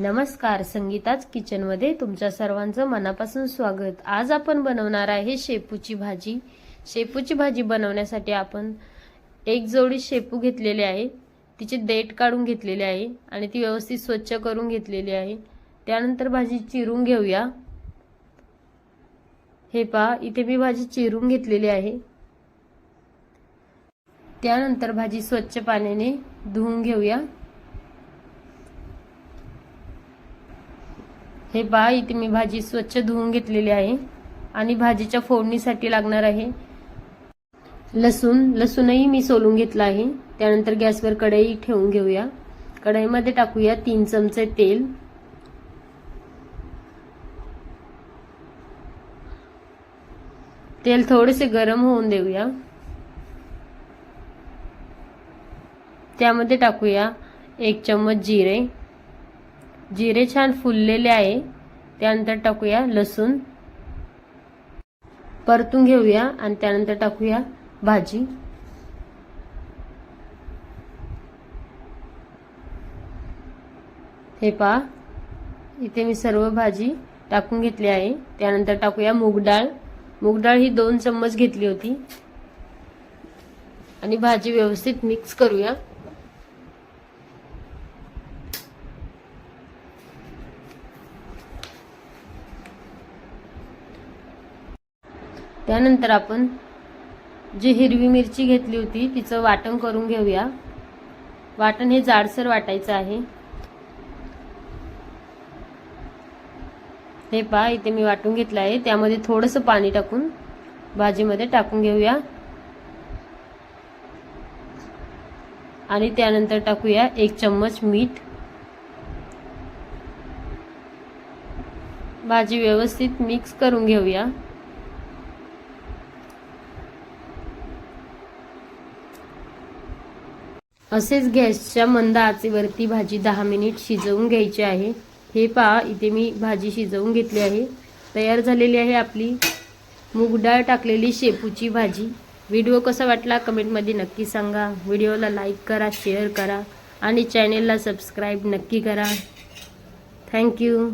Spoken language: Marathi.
नमस्कार संगीताच किचनमध्ये तुमच्या सर्वांचं मनापासून स्वागत. आज आपण बनवणार आहे शेपूची भाजी. शेपूची भाजी बनवण्यासाठी आपण एक जोडी शेपू घेतलेले आहे. तिचे देठ काढून घेतलेले आहे आणि ती व्यवस्थित स्वच्छ करून घेतलेली आहे. त्यानंतर भाजी चिरून घेऊया. हे पहा इथे मी भाजी चिरून घेतलेली आहे. त्यानंतर भाजी स्वच्छ पाण्याने धुवून घेऊया. हे पहा इथे मी भाजी स्वच्छ धुवून घेतलेली आहे आणि भाजीच्या फोडणीसाठी लागणार आहे. लसूण लसूणही मी सोलून घेतला आहे. त्यानंतर गॅसवर कढई ठेवून घेऊया. कढईमध्ये टाकूया तीन चमचे तेल. तेल थोडेसे गरम होऊन देऊया. त्यामध्ये टाकूया एक चम्मच जिरे. जिरे छान फुललेले आहे. त्यानंतर टाकूया लसूण. परतून घेऊया आणि त्यानंतर टाकूया भाजी. हे पहा इथे मी सर्व भाजी टाकून घेतली आहे. त्यानंतर टाकूया मूग डाळ. मूग डाळ ही दोन चम्मच घेतली होती. आणि भाजी व्यवस्थित मिक्स करूया. त्यानंतर आपण जी हिरवी मिरची घेतली होती तिचं वाटण करून घेऊया. वाटण हे जाडसर वाटायचं आहे. हे पहा इथे मी वाटून घेतलं आहे. त्यामध्ये थोडंसं पाणी टाकून भाजीमध्ये टाकून घेऊया. आणि त्यानंतर टाकूया एक चम्मच मीठ. भाजी व्यवस्थित मिक्स करून घेऊया. असेच गॅसच्या मंद आचेवरती भाजी दहा मिनिट शिजवून घ्यायची आहे. हे पहा इथे मी भाजी शिजवून घेतली आहे. तयार झालेली आहे आपली मूग डाळ टाकलेली शेपूची भाजी. व्हिडिओ कसा वाटला कमेंटमध्ये नक्की सांगा. व्हिडिओला लाईक करा शेअर करा आणि चॅनेलला सबस्क्राईब नक्की करा. थँक्यू.